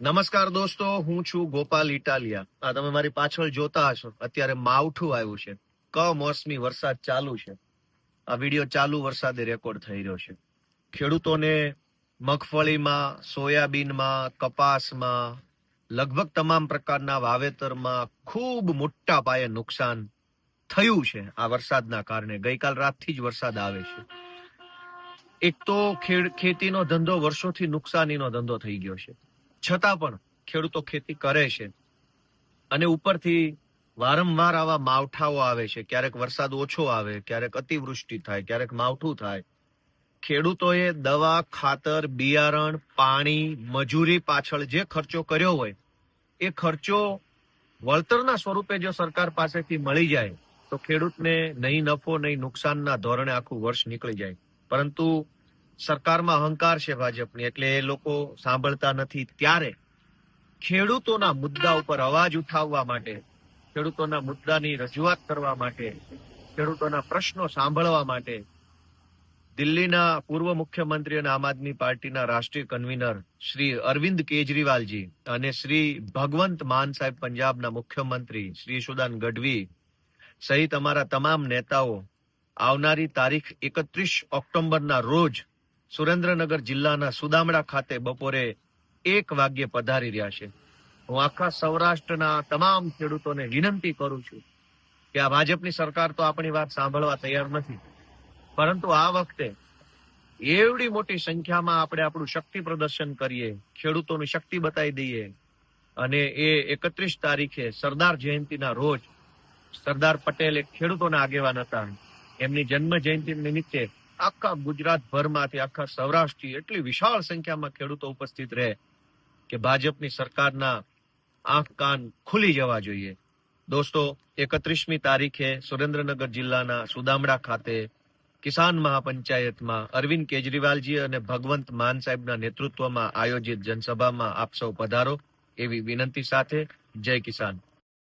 નમસ્કાર દોસ્તો, હું છું ગોપાલ ઇટાલિયા. આ તમે મારી પાછળ જોતા હશો. અત્યારે માવઠું આવ્યું છે. કમોસમી વરસાદ ચાલુ છે. આ વીડિયો ચાલુ વરસાદે રેકોર્ડ થઈ રહ્યો છે. ખેડૂતોને મગફળીમાં, સોયાબીનમાં, કપાસમાં, લગભગ તમામ પ્રકારના વાવેતરમાં ખૂબ મોટા પાયે નુકસાન થયું છે આ વરસાદના કારણે. ગઈકાલ રાતથી જ વરસાદ આવે છે. એક તો ખેતીનો ધંધો વર્ષોથી નુકસાનીનો ધંધો થઈ ગયો છે. છતાં પણ ખેડૂતો ખેતી કરે છે. અને ઉપરથી વારંવાર આવા માવઠાઓ આવે છે. ક્યારેક વરસાદ ઓછો આવે, ક્યારેક અતિવૃષ્ટિ થાય, ક્યારેક માવઠું થાય. ખેડૂતોએ દવા, ખાતર, બિયારણ, પાણી, મજૂરી પાછળ જે ખર્ચો કર્યો હોય, એ ખર્ચો વળતરના સ્વરૂપે જો સરકાર પાસેથી મળી જાય, તો ખેડૂતને નહીં નફો, નહીં નુકસાનના ધોરણે આખું વર્ષ નીકળી જાય. પરંતુ સરકારમાં અહંકાર છે ભાજપની, એટલે એ લોકો સાંભળતા નથી. ત્યારે ખેડૂતોના મુદ્દા ઉપર અવાજ ઉઠાવવા માટે, ખેડૂતોના મુદ્દાની રજૂઆત કરવા માટે, ખેડૂતોના પ્રશ્નો સાંભળવા માટે દિલ્હીના પૂર્વ મુખ્યમંત્રી અને આમ આદમી પાર્ટીના રાષ્ટ્રીય કન્વીનર શ્રી અરવિંદ કેજરીવાલજી અને શ્રી ભગવંત માન સાહેબ પંજાબના મુખ્યમંત્રી શ્રી સુદાન ગઢવી સહિત અમારા તમામ નેતાઓ આવનારી તારીખ એકત્રીસ ઓક્ટોબરના રોજ સુરેન્દ્રનગર જિલ્લાના સુદામડા ખાતે બપોરે એક વાગ્યે પધારી રહ્યા છે. હું આખા સૌરાષ્ટ્રના તમામ ખેડૂતોને વિનંતી કરું છું કે આ ભાજપની સરકાર તો આપણી વાત સાંભળવા તૈયાર નથી. પરંતુ આ વખતે એવડી મોટી સંખ્યામાં આપણે આપણું શક્તિ પ્રદર્શન કરીએ, ખેડૂતોની શક્તિ બતાવી દઈએ અને એ એકત્રીસ તારીખે સરદાર જયંતિના રોજ સરદાર પટેલ એક ખેડૂતોના આગેવાન હતા. એમની જન્મ જયંતિ નિમિત્તે આખા ગુજરાત ભરમાંથી આખા સૌરાષ્ટ્રથી એટલી વિશાળ સંખ્યામાં ખેડૂતો ઉપસ્થિત રહે કે ભાજપની સરકારના આંખ કાન ખુલી જવા જોઈએ. દોસ્તો, એકત્રીસમી તારીખે સુરેન્દ્રનગર જિલ્લાના સુદામડા ખાતે કિસાન મહાપંચાયતમાં અરવિંદ કેજરીવાલજી અને ભગવંત માન સાહેબના નેતૃત્વમાં આયોજિત જનસભામાં આપ સૌ પધારો એવી વિનંતી સાથે જય કિસાન.